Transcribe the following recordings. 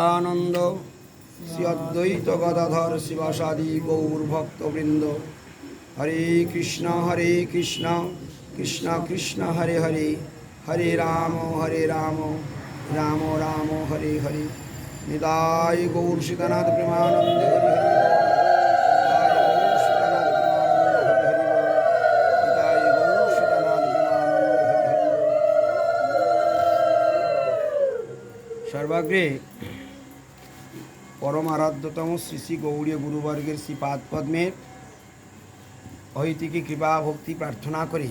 নিত্যানন্দ শ্রী অদ্বৈত গদাধর শিবাসাদি গৌর ভক্তবৃন্দ হরে কৃষ্ণ হরে কৃষ্ণ কৃষ্ণ কৃষ্ণ, হরে হরে। হরে রাম হরে রাম রাম রাম, হরে হরে। নিতাই গৌর সীতানাথ প্রেমানন্দ নিতাই গৌর সীতানাথ প্রেমানন্দ হরি হরি সর্বাগ্রে পরম আরাধ্যতম শ্রী শ্রী গৌরী গুরুবর্গের শ্রীপাদ পদ্মের ঐতিকি কৃপা ভক্তি প্রার্থনা করি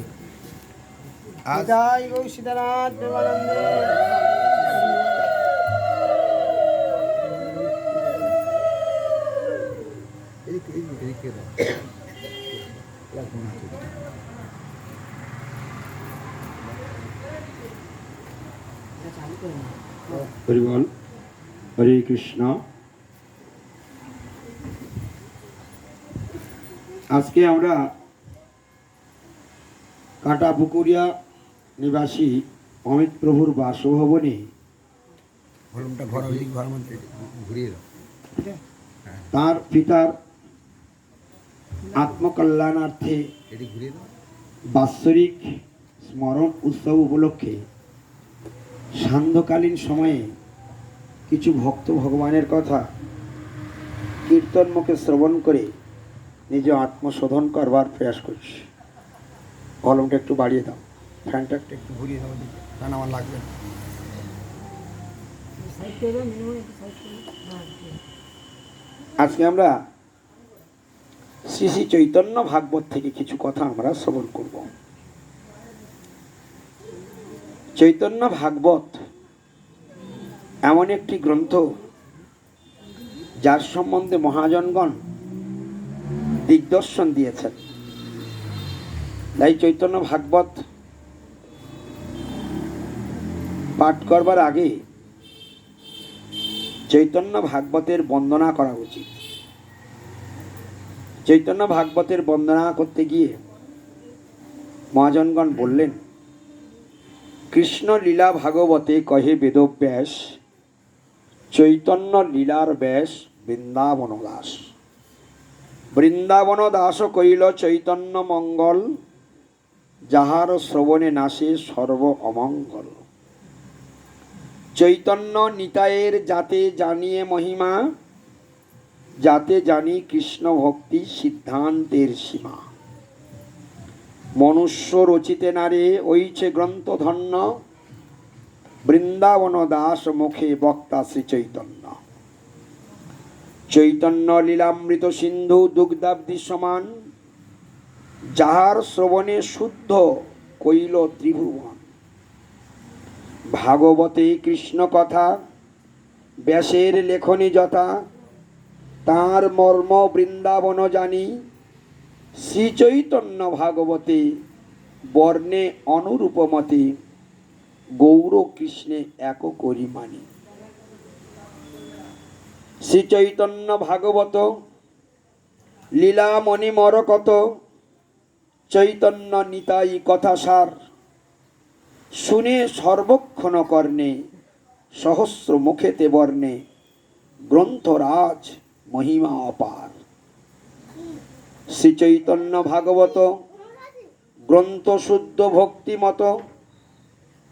আজ জয় গৌ সীতানাথ প্রেমানন্দে হরিবল হরে কৃষ্ণ আজকে আমরা কাটা পুকুরিয়া নিবাসী অমিত প্রভুর বাসভবনে তার পিতার আত্মকল্যাণার্থে বাৎসরিক স্মরণ উৎসব উপলক্ষে সান্ধ্যকালীন সময়ে কিছু ভক্ত ভগবানের কথা কীর্তন মুখে শ্রবণ করে নিজ আত্মশোধন করবার প্রয়াস করছি কলমটা একটু বাড়িয়ে দাও, ফ্যানটা একটু ঘুরিয়ে দাও দিকে ফ্যান আমার লাগবে আজকে আমরা শ্রী শ্রী চৈতন্য ভাগবত থেকে কিছু কথা আমরা শ্রবণ করব। চৈতন্য ভাগবত এমন একটি গ্রন্থ যার সম্বন্ধে মহাজনগণ দিগদর্শন দিয়েছেন। তাই চৈতন্য ভাগবত পাঠ করবার আগে চৈতন্য ভাগবতের বন্দনা করা উচিত। চৈতন্য ভাগবতের বন্দনা করতে গিয়ে মহাজনগণ বললেন, কৃষ্ণ লীলা ভাগবতে কহে বেদব্যাস, চৈতন্য লীলার ব্যাস বৃন্দাবন দাস বৃন্দাবন দাস কইল, চৈতন্য মঙ্গল, যাহার শ্রবণে নাশে সর্ব অমঙ্গল। চৈতন্য নিতায়ের যাতে জানিয়ে মহিমা, যাতে জানি কৃষ্ণ ভক্তি সিদ্ধান্তের সীমা। মনুষ্য রচিতে নারে ওইছে গ্রন্থ ধন্য বৃন্দাবন দাস মুখে বক্তা শ্রী চৈতন্য চৈতন্য লীলামৃত সিন্ধু দুগ্ধাব্দি সমান, যাহার শ্রবণে শুদ্ধ কইল ত্রিভুবন। ভাগবতে কৃষ্ণ কথা, ব্যাসের লেখনী যথা, তার মর্ম বৃন্দাবন জানি শ্রী চৈতন্য ভাগবতে বর্ণে অনুরূপমতে গৌর কৃষ্ণে এক করি মানি। শ্রী চৈতন্য ভাগবত, লীলামণি মরকত, চৈতন্য নিতাই কথা সার শুনে সর্বক্ষণ কর্ণে সহস্র মুখেতে বর্ণে, গ্রন্থরাজ মহিমা অপার। শ্রী চৈতন্য ভাগবত গ্রন্থ শুদ্ধ ভক্তিমত,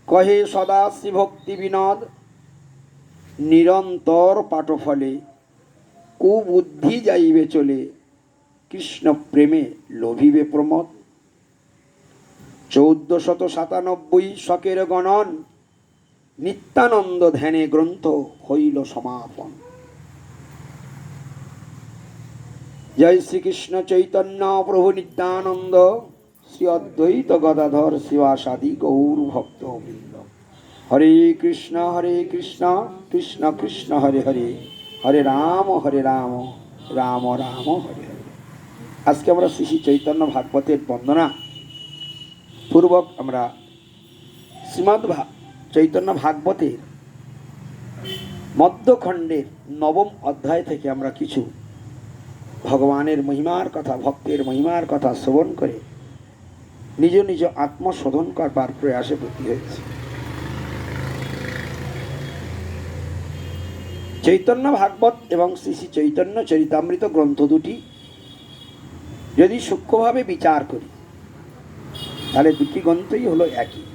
কহে সদা শ্রী ভক্তি বিনোদ নিরন্তর পাঠফলে কুবুদ্ধি যাইবে চলে কৃষ্ণ প্রেমে লোভিবে প্রমোদ। চৌদ্দ শত সাতানব্বই শকের গণন, নিত্যানন্দ ধ্যানে গ্রন্থ হইল সমাপন। জয় শ্রীকৃষ্ণ চৈতন্য প্রভু নিত্যানন্দ, শ্রী অদ্বৈত গদাধর শিবাসাদি গৌর ভক্ত হরে কৃষ্ণ হরে কৃষ্ণ কৃষ্ণ কৃষ্ণ, হরে হরে। হরে রাম হরে রাম রাম রাম, হরে হরে। আজকে আমরা শ্রী চৈতন্য ভাগবতের বন্দনা। পূর্বক আমরা শ্রীমদ চৈতন্য ভাগবতের মধ্যখণ্ডের নবম অধ্যায় থেকে আমরা কিছু ভগবানের মহিমার কথা, ভক্তের মহিমার কথা শ্রবণ করে নিজ নিজ আত্মশোধন করবার প্রয়াসে ব্রতী হয়েছে। চৈতন্য ভাগবত এবং শ্রী শ্রী চৈতন্য চরিতামৃত গ্রন্থ দুটি যদি সূক্ষ্মভাবে বিচার করি, তাহলে দুটি গ্রন্থই হলো একই।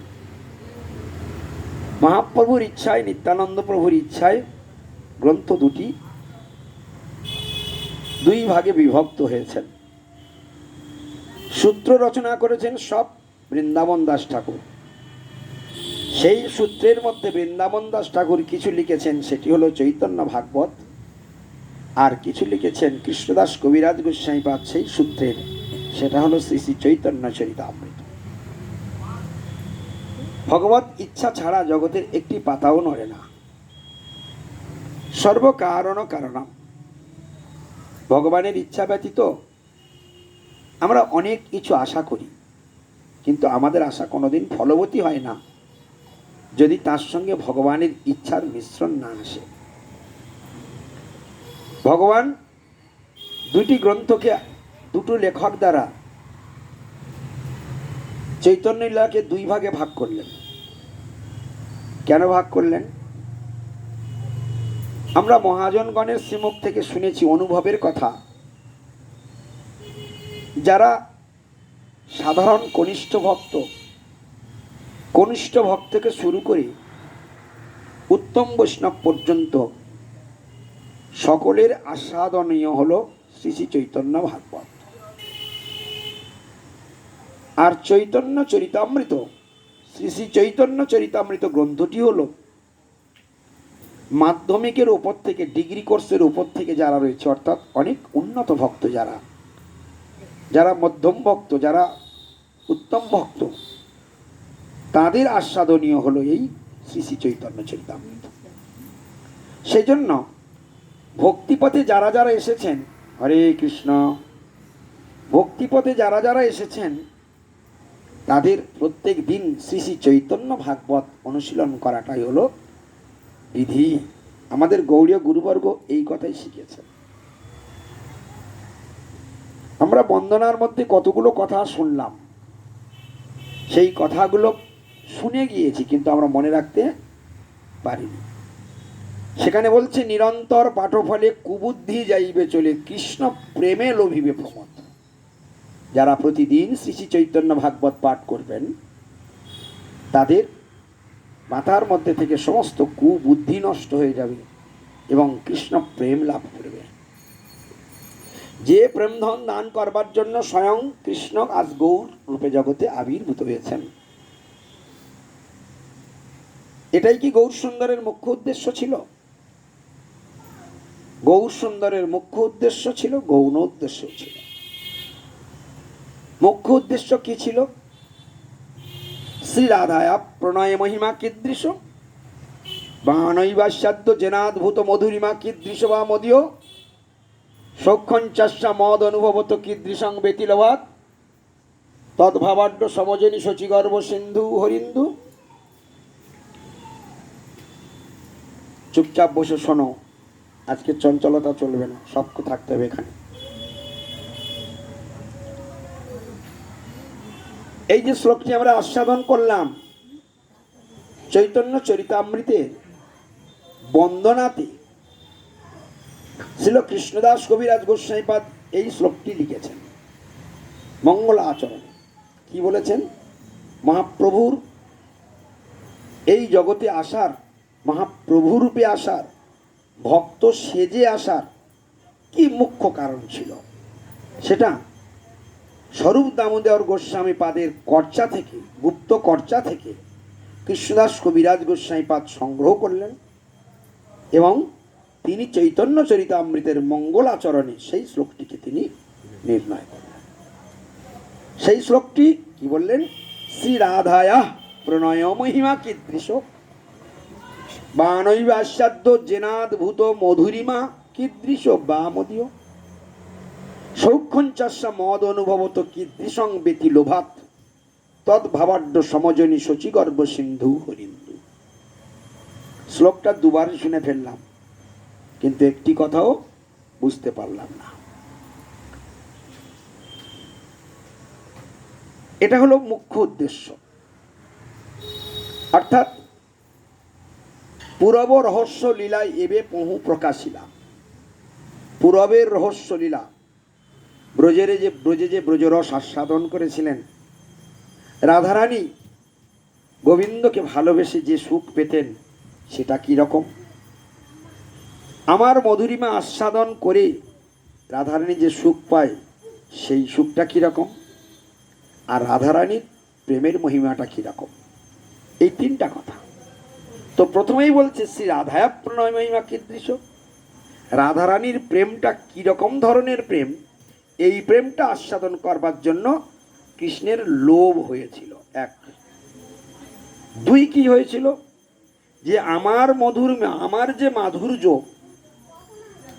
মহাপ্রভুর ইচ্ছায়, নিত্যানন্দ প্রভুর ইচ্ছায় গ্রন্থ দুটি দুই ভাগে বিভক্ত হয়েছেন। সূত্র রচনা করেছেন সব বৃন্দাবন দাস ঠাকুর। সেই সূত্রের মধ্যে বৃন্দাবন দাস ঠাকুর কিছু লিখেছেন, সেটি হলো চৈতন্য ভাগবত, আর কিছু লিখেছেন কৃষ্ণদাস কবিরাজ গোস্বাইপাদ সেই সূত্রের, সেটা হলো শ্রী শ্রী চৈতন্য চরিতামৃত। ভগবত ইচ্ছা ছাড়া জগতের একটি পাতাও নড়ে না। সর্বকারণ কারণম। ভগবানের ইচ্ছা ব্যতীত আমরা অনেক কিছু আশা করি, কিন্তু আমাদের আশা কোনোদিন ফলবতী হয় না। যদি তার সঙ্গে ভগবানের ইচ্ছার মিশ্রণ না আসে। ভগবান দুটি গ্রন্থকে, দুটো লেখক দ্বারা চৈতন্য লীলাকে দুই ভাগে ভাগ করলেন। কেন ভাগ করলেন? আমরা মহাজনগণের শ্রীমুখ থেকে শুনেছি অনুভবের কথা। যারা সাধারণ কনিষ্ঠ ভক্ত কনিষ্ঠ ভক্ত থেকে শুরু করে উত্তম বৈষ্ণব পর্যন্ত সকলের আস্বাদনীয় হল শ্রী শ্রী চৈতন্য ভাগবত। আর চৈতন্য চরিতামৃত, শ্রী শ্রী চৈতন্য চরিতামৃত গ্রন্থটি হল মাধ্যমিকের ওপর থেকে ডিগ্রি কোর্সের উপর থেকে যারা রয়েছে, অর্থাৎ অনেক উন্নত ভক্ত যারা যারা মধ্যম ভক্ত, যারা উত্তম ভক্ত তাদের আস্বাদনীয় হলো এই শ্রী শ্রী চৈতন্য চরিতামৃত সেই জন্য ভক্তিপথে যারা যারা এসেছেন, হরে কৃষ্ণ, ভক্তিপথে যারা যারা এসেছেন, তাদের প্রত্যেক দিন শ্রী শ্রী চৈতন্য ভাগবত অনুশীলন করাটাই হলো বিধি। আমাদের গৌরীয় গুরুবর্গ এই কথাই শিখেছেন আমরা বন্দনার মধ্যে কতগুলো কথা শুনলাম। সেই কথাগুলো শুনে গিয়েছি, কিন্তু আমরা মনে রাখতে পারিনি। সেখানে বলছে, নিরন্তর পাঠফলে কুবুদ্ধি যাইবে চলে, কৃষ্ণ প্রেমে লোভিবে প্রমোদ। যারা প্রতিদিন শ্রী শ্রী চৈতন্য ভাগবত পাঠ করবেন, তাদের মাথার মধ্যে থেকে সমস্ত কুবুদ্ধি নষ্ট হয়ে যাবে এবং কৃষ্ণ প্রেম লাভ করবে। যে প্রেমধন দান করবার জন্য স্বয়ং কৃষ্ণ আজ গৌর রূপে জগতে আবির্ভূত হয়েছেন। এটাই কি গৌর সুন্দরের মুখ্য উদ্দেশ্য ছিল? গৌর সুন্দরের মুখ্য উদ্দেশ্য ছিল, গৌণ উদ্দেশ্য ছিল। মুখ্য উদ্দেশ্য কি ছিল? শ্রী রাধায়া প্রণয় মহিমা কীদৃশ বানৈবাস্যাদ্য জেনাদ্ভূত মধুরিমা কীদৃশ বা মদীয়? সৌক্ষঞ্চাস্যা মদ অনুভবত কীদৃশং ব্যতিলভাত তদ্ভাবাড্য সমজনী শচীগর্ভ সিন্ধু হরিন্দু। চুপচাপ বসে শোনো। আজকে চঞ্চলতা চলবে না সবকে থাকতে হবে এখানে। এই যে শ্লোকটি আমরা আস্বাদন করলাম, চৈতন্য চরিতামৃতে, বন্দনাতে ছিল কৃষ্ণদাস কবিরাজ গোস্বাইপাদ এই শ্লোকটি লিখেছেন। মঙ্গল আচরণে। কি বলেছেন? মহাপ্রভুর এই জগতে আসার মহাপ্রভুরূপে আসার, ভক্ত সেজে আসার কি মুখ্য কারণ ছিল? সেটা স্বরূপ দামোদর গোস্বামী পাদের কর্চা থেকে, গুপ্ত কর্চা থেকে কৃষ্ণদাস কবিরাজ গোস্বামী পাদ সংগ্রহ করলেন এবং তিনি চৈতন্য চরিতামৃতের মঙ্গল আচরণে সেই শ্লোকটিকে তিনি নির্ণয় করলেন। সেই শ্লোকটি কি বললেন? শ্রী রাধায়া প্রণয় মহিমা কীদৃশ বানৈব আস্বাদ্য জেনাদ্ভূত মধুরিমা কীদৃশ বামদীয় সৌক্ষঞ্চাস্যা মদ অনুভবত কীদৃশং ব্যতি লোভাত তদ্ভাবাড্য সমজনী শচীগর্ভ সিন্ধু হরিন্দু। শ্লোকটা দুবার শুনে ফেললাম, কিন্তু একটি কথাও বুঝতে পারলাম না। এটা হলো মুখ্য উদ্দেশ্য। অর্থাৎ পূরব রহস্য লীলা এবে পহু প্রকাশিলা। পূরবের রহস্য লীলা। ব্রজের যে ব্রজে যে ব্রজরস আস্বাদন করেছিলেন। রাধারানী গোবিন্দকে ভালোবেসে যে সুখ পেতেন, সেটা কি রকম? আমার মধুরিমা আস্বাদন করে রাধারানী যে সুখ পায়, সেই সুখটা কীরকম আর রাধারানীর প্রেমের মহিমাটা কীরকম এই তিনটা কথা। তো প্রথমেই বলছে, শ্রী রাধায়া প্রণয় মহিমা কীদৃশ রাধারানীর প্রেমটা কীরকম ধরনের প্রেম? এই প্রেমটা আস্বাদন করবার জন্য কৃষ্ণের লোভ হয়েছিল। এক, দুই, কি হয়েছিল? যে আমার মধুর আমার যে মাধুর্য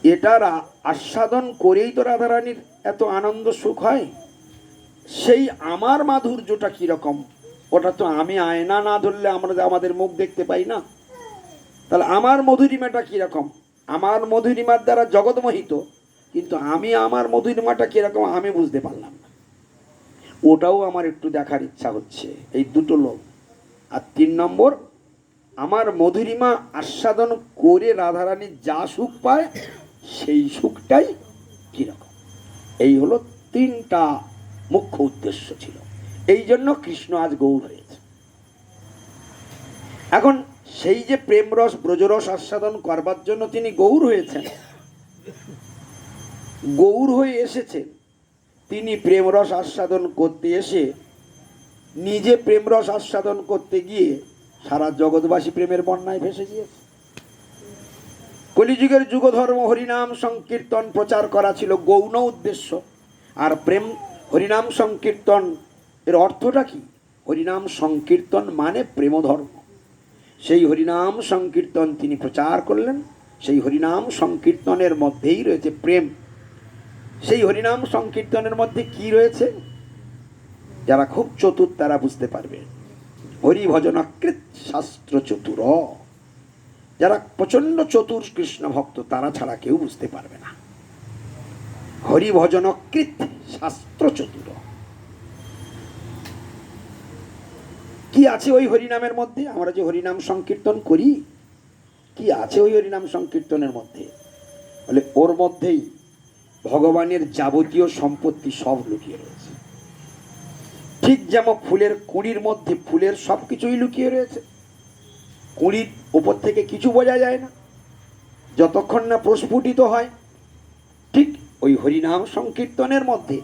এটার আস্বাদন করেই তো রাধারানীর এত আনন্দ সুখ হয়? সেই আমার মাধুর্যটা কীরকম ওটা তো আমি আয়না না ধরলে আমরা আমাদের মুখ দেখতে পাই না। তাহলে আমার মধুরিমাটা কীরকম? আমার মধুরিমার দ্বারা জগৎমোহিত, কিন্তু আমি আমার মধুরিমাটা কীরকম আমি বুঝতে পারলাম না। ওটাও আমার একটু দেখার ইচ্ছা হচ্ছে, এই দুটো লোক। আর তিন নম্বর, আমার মধুরিমা আস্বাদন করে রাধারানী যা সুখ পায়, সেই সুখটাই কীরকম? এই হলো তিনটা মুখ্য উদ্দেশ্য ছিল। এই জন্য কৃষ্ণ আজ গৌর হয়েছে। এখন সেই যে প্রেমরস, ব্রজরস আস্বাদন করবার জন্য তিনি গৌর হয়েছেন, গৌর হয়ে এসেছেন, তিনি প্রেমরস আস্বাদন করতে এসে নিজে প্রেমরস আস্বাদন করতে গিয়ে সারা জগৎবাসী প্রেমের বন্যায় ভেসে গিয়েছে। কলিযুগের যুগধর্ম হরিনাম সংকীর্তন প্রচার করা ছিল গৌণ উদ্দেশ্য, আর প্রেম হরিনাম সংকীর্তন এর অর্থটা কি? হরিনাম সংকীর্তন মানে প্রেমধর্ম। সেই হরিনাম সংকীর্তন তিনি প্রচার করলেন, সেই হরিনাম সংকীর্তনের মধ্যেই রয়েছে প্রেম। সেই হরিনাম সংকীর্তনের মধ্যে কি রয়েছে? যারা খুব চতুর তারা বুঝতে পারবে। হরি ভজনাকৃত শাস্ত্র চতুর। যারা প্রচণ্ড চতুর কৃষ্ণ ভক্ত, তারা ছাড়া কেউ বুঝতে পারবে না। হরি ভজনকৃত শাস্ত্র চতুর। কি আছে ওই হরিনামের মধ্যে? আমরা যে হরিনাম সংকীর্তন করি, কি আছে ওই হরিনাম সংকীর্তনের মধ্যে? বলে, ওর মধ্যেই ভগবানের যাবতীয় সম্পত্তি সব লুকিয়ে রয়েছে। ঠিক যেমন ফুলের কুঁড়ির মধ্যে ফুলের সব কিছুই লুকিয়ে রয়েছে। কুঁড়ির ওপর থেকে কিছু বোঝা যায় না। যতক্ষণ না প্রস্ফুটিত হয়, ঠিক ওই হরিনাম সংকীর্তনের মধ্যে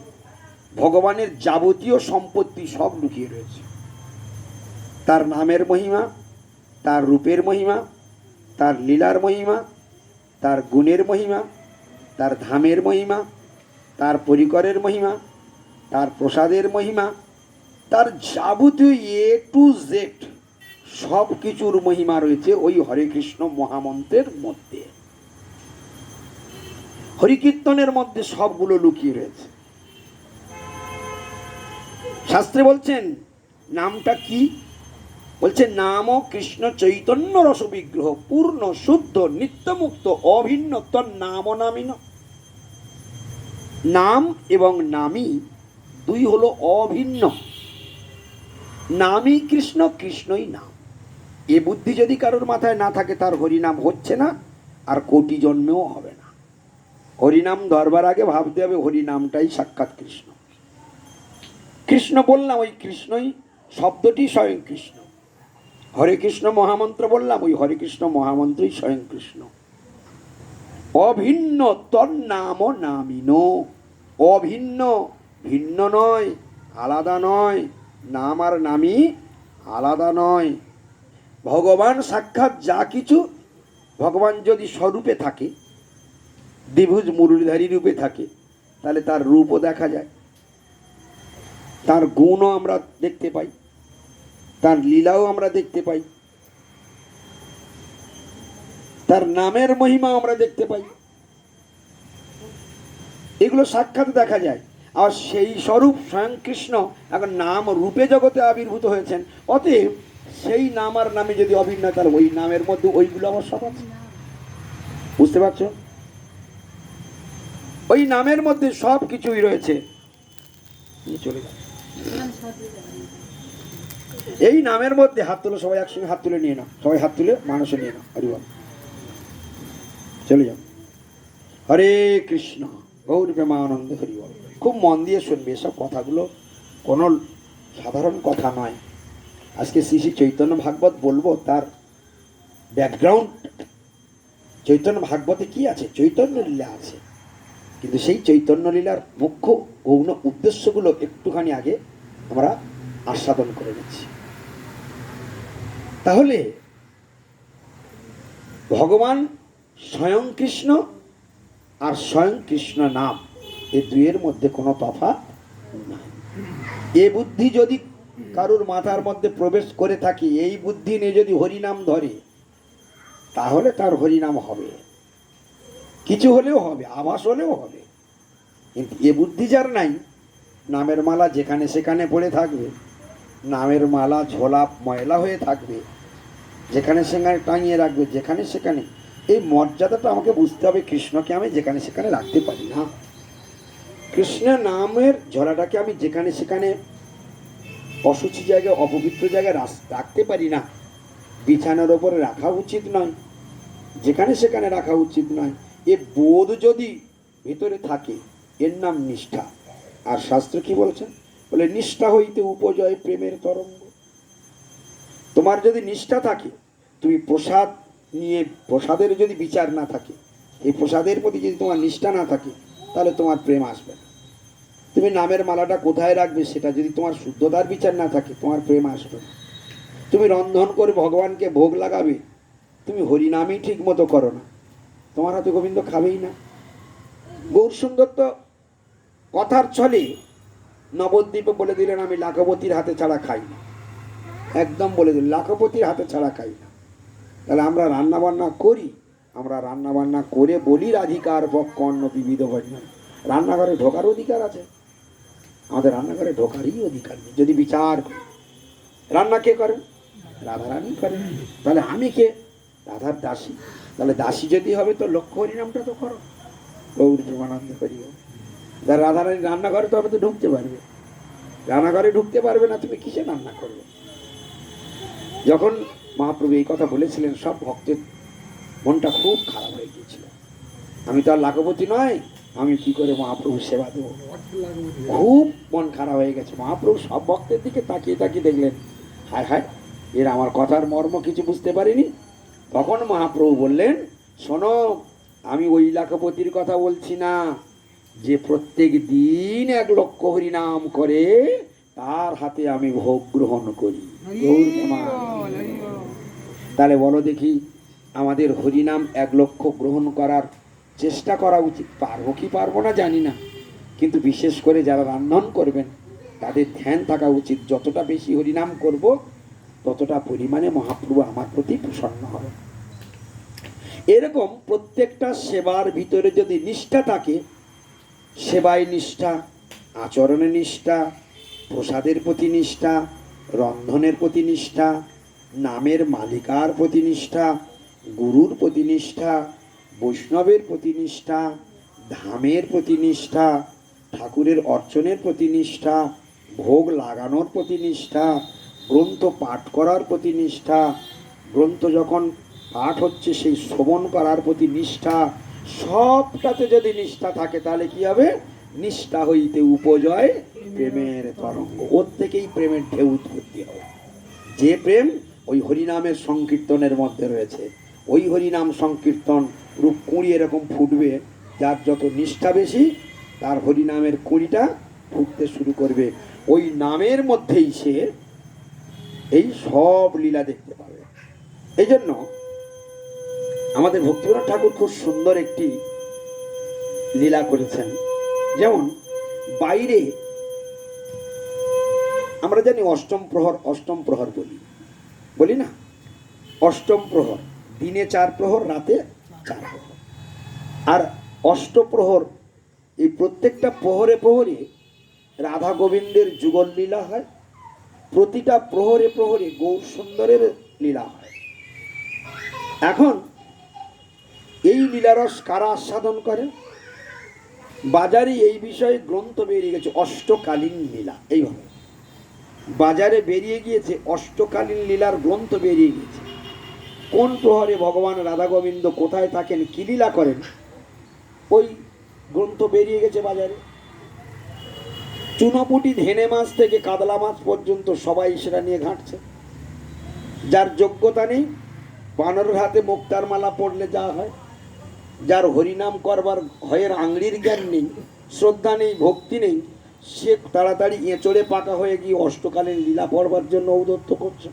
ভগবানের যাবতীয় সম্পত্তি সব লুকিয়ে রয়েছে। তার নামের মহিমা, তার রূপের মহিমা, তার লীলার মহিমা, তার গুণের মহিমা, তার ধামের মহিমা, তার পরিকরের মহিমা, তার প্রসাদের মহিমা, তার যাবতীয় এ টু জেড সব কিছুর মহিমা রয়েছে ওই হরে কৃষ্ণ মহামন্ত্রের মধ্যে। হরিকীর্তনের মধ্যে সবগুলো লুকিয়ে রয়েছে। শাস্ত্রে বলছেন, নামটা কি? বলছে, নাম কৃষ্ণ চৈতন্য রস বিগ্রহ, পূর্ণ, শুদ্ধ, নিত্যমুক্ত, অভিন্ন তর নাম নামিন। নাম এবং নামী দুই হলো অভিন্ন। নামই কৃষ্ণ, কৃষ্ণই নাম। এ বুদ্ধি যদি কারোর মাথায় না থাকে, তার হরিনাম হচ্ছে না, আর কোটি জন্মেও হবে না। হরিনাম ধরবার আগে ভাবতে হবে, হরিনামটাই সাক্ষাৎ কৃষ্ণ। কৃষ্ণ বললাম, ওই কৃষ্ণই, শব্দটি স্বয়ং কৃষ্ণ। হরে কৃষ্ণ মহামন্ত্র বললাম, ওই হরে কৃষ্ণ মহামন্ত্রই স্বয়ং কৃষ্ণ। অভিন্ন তর নাম নামিন, অভিন্ন ভিন্ন নয়, আলাদা নয়, নাম আর নামই আলাদা নয়। ভগবান সাক্ষাৎ যা কিছু, ভগবান যদি স্বরূপে থাকে, দ্বিভুজ মুরলীধারী রূপে থাকে, তাহলে তার রূপও দেখা যায়। তার গুণও আমরা দেখতে পাই। তার লীলাও আমরা দেখতে পাই। তার নামের মহিমা আমরা দেখতে পাই। এগুলো সাক্ষাৎ দেখা যায়। আর সেই স্বরূপ স্বয়ং কৃষ্ণ এখন নাম রূপে জগতে আবির্ভূত হয়েছেন। অতএব সেই নাম আর নামে যদি অভিন্ন, তাহলে ওই নামের মধ্যে ওইগুলো আমার সব আছে। বুঝতে পারছ? ওই নামের মধ্যে সব কিছুই রয়েছে চলে যাবে এই নামের মধ্যে হাত তুলে, সবাই একসঙ্গে হাত তুলে নিয়ে নাও। সবাই হাত তুলে মানুষে নিয়ে নাও। হরিবল চলে যাও। হরে কৃষ্ণ। গৌর প্রেমানন্দ হরিবল খুব মন দিয়ে শুনবে এসব কথাগুলো। কোনো সাধারণ কথা নয়। আজকে শ্রী শ্রী চৈতন্য ভাগবত বলব, তার ব্যাকগ্রাউন্ড চৈতন্য ভাগবতে কি আছে? চৈতন্য লীলা আছে। কিন্তু সেই চৈতন্য লীলার মুখ্য গৌণ উদ্দেশ্যগুলো একটুখানি আগে আমরা আস্বাদন করে নিচ্ছি। তাহলে ভগবান স্বয়ং কৃষ্ণ আর স্বয়ং কৃষ্ণ নাম, এই দুইয়ের মধ্যে কোনো তফাৎ এ বুদ্ধি যদি কারুর মাথার মধ্যে প্রবেশ করে থাকি, এই বুদ্ধি নিয়ে যদি হরিনাম ধরে, তাহলে তার হরিনাম হবে। কিছু হলেও হবে, আভাস হলেও হবে। কিন্তু এ বুদ্ধি যার নাই, নামের মালা যেখানে সেখানে পড়ে থাকবে। নামের মালা, ঝোলা ময়লা হয়ে থাকবে। যেখানে সেখানে টাঙিয়ে রাখবে, যেখানে সেখানে। এই মর্যাদাটা আমাকে বুঝতে হবে কৃষ্ণকে আমি যেখানে সেখানে রাখতে পারি না। কৃষ্ণ নামের ঝোলাটাকে আমি যেখানে সেখানে অসুচি জায়গায়, অপবিত্র জায়গায় রাখতে পারি না। বিছানার ওপরে রাখা উচিত নয়। যেখানে সেখানে রাখা উচিত নয়। এ বোধ যদি ভিতরে থাকে, এর নাম নিষ্ঠা। আর শাস্ত্র কি বলছেন বলে, নিষ্ঠা হইতে উপজয় প্রেমের তরঙ্গ। তোমার যদি নিষ্ঠা থাকে, তুমি প্রসাদ নিয়ে, প্রসাদের যদি বিচার না থাকে, এই প্রসাদের প্রতি যদি তোমার নিষ্ঠা না থাকে, তাহলে তোমার প্রেম আসবে না। তুমি নামের মালাটা কোথায় রাখবে সেটা যদি তোমার শুদ্ধতার বিচার না থাকে, তোমার প্রেম আসবে না। তুমি রন্ধন করে ভগবানকে ভোগ লাগাবে, তুমি হরিনামই ঠিক মতো করো না। তোমার হাতে গোবিন্দ খাবেই না। গৌর সুন্দর তো কথার ছলে নবদ্বীপে বলে দিলেন, আমি লাখপতির হাতে ছাড়া খাই না। একদম বলে দিল লাখপতির হাতে ছাড়া খাই না। তাহলে আমরা রান্নাবান্না করি, আমরা রান্নাবান্না করে বলি রাধিকার অন্য বিবিধ ভজন রান্নাঘরে ঢোকার অধিকার আছে। আমাদের রান্নাঘরে ঢোকারই অধিকার নেই, যদি বিচার করি। রান্না কে করেন রাধারানী করেন তাহলে আমি কে? রাধার দাসী। তাহলে দাসী যদি হবে, তো লক্ষ্য হরিনামটা তো করো। গৌর জীবনানন্দ করিও যারা রাধারানী রান্নাঘরে তো হবে তো ঢুকতে পারবে। রান্নাঘরে ঢুকতে পারবে না, তুমি কিসে রান্না করবে? যখন মহাপ্রভু এই কথা বলেছিলেন, সব ভক্তের মনটা খুব খারাপ হয়ে গিয়েছিল। আমি তো আর লাখপতি নয়, আমি কি করে মহাপ্রভুর সেবা দেবো? খুব মন খারাপ হয়ে গেছে। মহাপ্রভু সব ভক্তের দিকে তাকিয়ে তাকিয়ে দেখলেন, হায় হায়, এর আমার কথার মর্ম কিছু বুঝতে পারিনি। তখন মহাপ্রভু বললেন, শোনো, আমি ওই লাখপতির কথা বলছি না। যে প্রত্যেক দিন এক লক্ষ হরিনাম করে তার হাতে আমি ভোগ গ্রহণ করি। তাহলে বলো দেখি আমাদের হরিনাম এক লক্ষ গ্রহণ করার চেষ্টা করা উচিত। পারব কি পারব না জানি না। কিন্তু বিশেষ করে যারা রান্নান করবেন তাদের ধ্যান থাকা উচিত। যতটা বেশি হরিনাম করব ততটা পরিমাণে মহাপ্রভু আমার প্রতি প্রসন্ন হবে। এরকম প্রত্যেকটা সেবার ভিতরে যদি নিষ্ঠা থাকে সেবায় নিষ্ঠা আচরণে নিষ্ঠা প্রসাদের প্রতি নিষ্ঠা রন্ধনের প্রতি নিষ্ঠা নামের মালিকার প্রতি নিষ্ঠা গুরুর প্রতি নিষ্ঠা বৈষ্ণবের প্রতি নিষ্ঠা ধামের প্রতি নিষ্ঠা ঠাকুরের অর্চনের প্রতি নিষ্ঠা ভোগ লাগানোর প্রতি নিষ্ঠা গ্রন্থ পাঠ করার প্রতি নিষ্ঠা গ্রন্থ যখন পাঠ হচ্ছে সেই শ্রবণ করার প্রতি নিষ্ঠা সবটাতে যদি নিষ্ঠা থাকে, তাহলে কি হবে? নিষ্ঠা হইতে উপজয় প্রেমের তরঙ্গ। ওর থেকেই প্রেমের ঢেউ উৎপত্তি হবে। যে প্রেম ওই হরিনামের সংকীর্তনের মধ্যে রয়েছে। ওই হরিনাম সংকীর্তন রূপ কুঁড়ি এরকম ফুটবে, যার যত নিষ্ঠা বেশি, তার হরিনামের কুঁড়িটা ফুটতে শুরু করবে। ওই নামের মধ্যেই সে এই সব লীলা দেখতে পাবে। এই জন্য আমাদের ভক্তিনাথ ঠাকুর খুব সুন্দর একটি লীলা করেছেন। যেমন, বাইরে আমরা জানি অষ্টম প্রহর অষ্টম প্রহর বলি। বলি না? অষ্টম প্রহর, দিনে চার প্রহর, রাতে চার প্রহর। আর অষ্টপ্রহর এই প্রত্যেকটা প্রহরে প্রহরে রাধা গোবিন্দের যুগল লীলা হয়। প্রতিটা প্রহরে প্রহরে গৌর সুন্দরের লীলা হয়। এখন এই লীলারস কারা আস্বাদন করে? বাজারে এই বিষয়ে গ্রন্থ বেরিয়ে গেছে, অষ্টকালীন লীলা। এইভাবে। বাজারে বেরিয়ে গিয়েছে, অষ্টকালীন লীলার গ্রন্থ বেরিয়ে গিয়েছে। কোন প্রহরে ভগবান রাধা গোবিন্দ কোথায় থাকেন, কি লীলা করেন, ওই গ্রন্থ বেরিয়ে গেছে বাজারে। চুনোপুটি ধেনে মাছ থেকে কাতলা মাছ পর্যন্ত সবাই সেটা নিয়ে ঘাঁটছে। যার যোগ্যতা নেই বানর হাতে মুক্তার মালা পড়লে যা হয়। যার হরিনাম করবার হয়ের আংড়ির জ্ঞান নেই, শ্রদ্ধা নেই, ভক্তি নেই, সে তাড়াতাড়ি এঁচড়ে পাকা হয়ে গিয়ে অষ্টকালীন লীলা পড়বার জন্য ঔদত্ত করছে।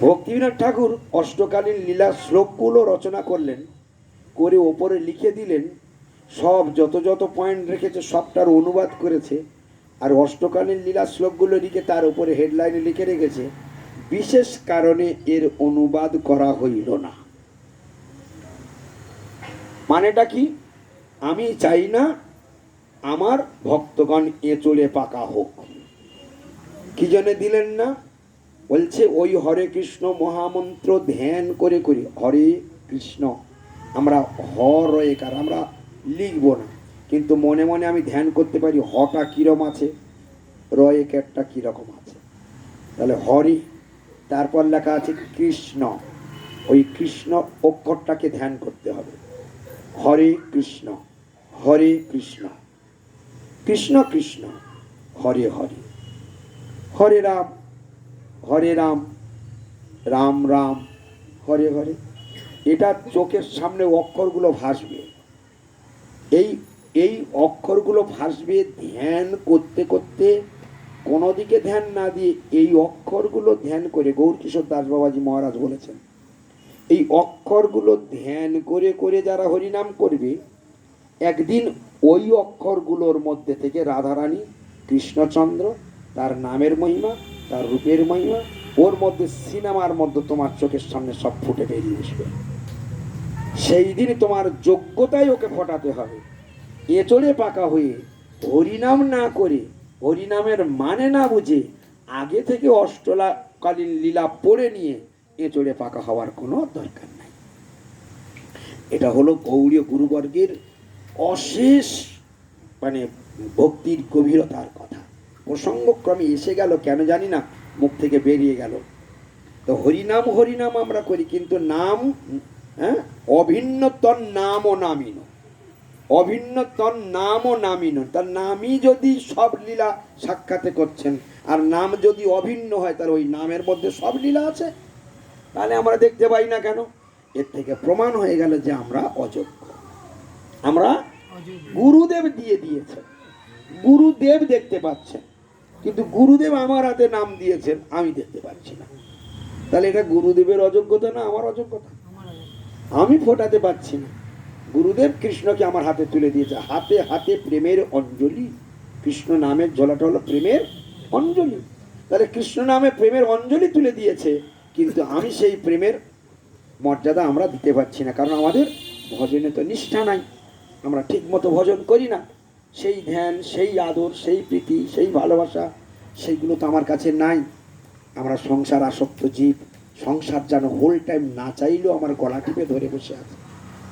ভক্তিবিনোদ ঠাকুর অষ্টকালীন লীলা শ্লোকগুলো রচনা করলেন, করে ওপরে লিখে দিলেন, সব যত যত পয়েন্ট রেখেছে সবটার অনুবাদ করেছে, আর অষ্টকালীন লীলা শ্লোকগুলো লিখে তার উপরে হেডলাইনে লিখে রেখেছে, বিশেষ কারণে এর অনুবাদ করা হইল না। মানেটা কি? আমি চাই না আমার ভক্তগণ এঁচড়ে পাকা হোক। কি জন্য দিলেন না? বলছে, ওই হরে কৃষ্ণ মহামন্ত্র ধ্যান করে করি, হরে কৃষ্ণ, আমরা হ রয়েকার আমরা লিখব না। কিন্তু মনে মনে আমি ধ্যান করতে পারি হটা কিরম আছে রয়েকারটা কীরকম আছে। তাহলে হরি, তারপর লেখা আছে কৃষ্ণ, ওই কৃষ্ণ অক্ষরটাকে ধ্যান করতে হবে। হরে কৃষ্ণ হরে কৃষ্ণ কৃষ্ণ কৃষ্ণ, হরে হরে। হরে রাম হরে রাম রাম রাম, হরে হরে। এটা চোখের সামনে অক্ষরগুলো ভাসবে। এই এই অক্ষরগুলো ভাসবে ধ্যান করতে করতে, কোনো দিকে ধ্যান না দিয়ে এই অক্ষরগুলো ধ্যান করে গৌরকিশোর দাস বাবাজি মহারাজ বলেছেন এই অক্ষরগুলো ধ্যান করে করে যারা হরিনাম করবে, একদিন ওই অক্ষরগুলোর মধ্যে থেকে রাধারানী, কৃষ্ণচন্দ্র, তার নামের মহিমা, তার রূপের মহিমা, ওর মধ্যে সিনেমার মধ্যে তোমার চোখের সামনে সব ফুটে বেরিয়ে আসবে। সেই দিন তোমার যোগ্যতাই ওকে ফটাতে হবে। এচড়ে পাকা হয়ে হরিনাম না করে, হরিনামের মানে না বুঝে আগে থেকে অষ্টলাকালীন লীলা পড়ে নিয়ে এচড়ে পাকা হওয়ার কোনো দরকার নাই। এটা হলো গৌরীয় গুরুবর্গের অশেষ মানে ভক্তির গভীরতার কথা। প্রসঙ্গক্রমে এসে গেল, কেন জানি না, মুখ থেকে বেরিয়ে গেল। তো হরিনাম হরিনাম আমরা করি, কিন্তু নাম হ্যাঁ অভিন্ন নাম ও নামিন। অভিন্ন তন নাম ও নামিন। তার নামই যদি সব লীলা সাক্ষাতে করছেন, আর নাম যদি অভিন্ন হয় তার ওই নামের মধ্যে সব লীলা আছে। তাহলে আমরা দেখতে পাই না কেন? এর থেকে প্রমাণ হয়ে গেল যে আমরা অযোগ্য। আমরা গুরুদেব দিয়ে দিয়েছেন। গুরুদেব দেখতে পাচ্ছেন। কিন্তু গুরুদেব আমার হাতে নাম দিয়েছেন, আমি দেখতে পাচ্ছি না। তাহলে এটা গুরুদেবের অযোগ্যতা না আমার অযোগ্যতা? আমি ফোটাতে পারছি না। গুরুদেব কৃষ্ণকে আমার হাতে তুলে দিয়েছে। হাতে হাতে প্রেমের অঞ্জলি। কৃষ্ণ নামের ঝোলাটা হলো প্রেমের অঞ্জলি। তাহলে কৃষ্ণ নামে প্রেমের অঞ্জলি তুলে দিয়েছে। কিন্তু আমি সেই প্রেমের মর্যাদা আমরা দিতে পারছি না, কারণ আমাদের ভজনে তো নিষ্ঠা নাই। আমরা ঠিক মতো ভজন করি না। সেই ধ্যান, সেই আদর, সেই প্রীতি, সেই ভালোবাসা, সেইগুলো তো আমার কাছে নাই। আমরা সংসার আসক্ত জীব। সংসার যেন হোল টাইম না চাইলেও আমার গলা টিপে ধরে বসে আছে।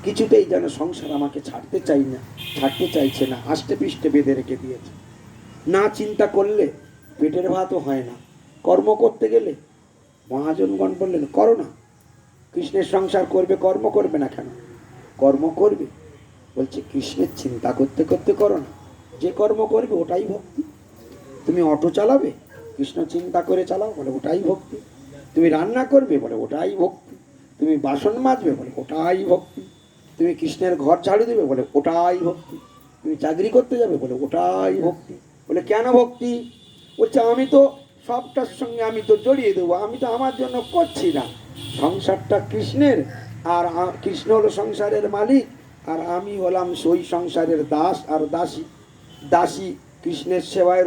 কিছুতেই যেন সংসার আমাকে ছাড়তে চাই না, ছাড়তে চাইছে না, আষ্টে পৃষ্ঠে বেঁধে রেখে দিয়েছে। না চিন্তা করলে পেটের ভাতও হয় না। কর্ম করতে গেলে মহাজনগণ বললেন, করো না। কৃষ্ণের সংসার করবে, কর্ম করবে না কেন? কর্ম করবে? বলছে, কৃষ্ণের চিন্তা করতে করতে করো না। যে কর্ম করবে, ওটাই ভক্তি। তুমি অটো চালাবে, কৃষ্ণ চিন্তা করে চালাও, বলে, ওটাই ভক্তি। তুমি রান্না করবে, বলে, ওটাই ভক্তি। তুমি বাসন মাজবে, বলে, ওটাই ভক্তি। তুমি কৃষ্ণের ঘর ঝাড়ু দেবে, বলে, ওটাই ভক্তি। তুমি চাকরি করতে যাবে, বলে, ওটাই ভক্তি। বলে, কেন ভক্তি? বলছে, আমি তো সবটার সঙ্গে আমি তো জড়িয়ে দেবো, আমি তো আমার জন্য করছি না। সংসারটা কৃষ্ণের, আর কৃষ্ণ হলো সংসারের মালিক, আর আমি হলাম সেই সংসারের দাস, আর দাসী দাসী কৃষ্ণের সেবায়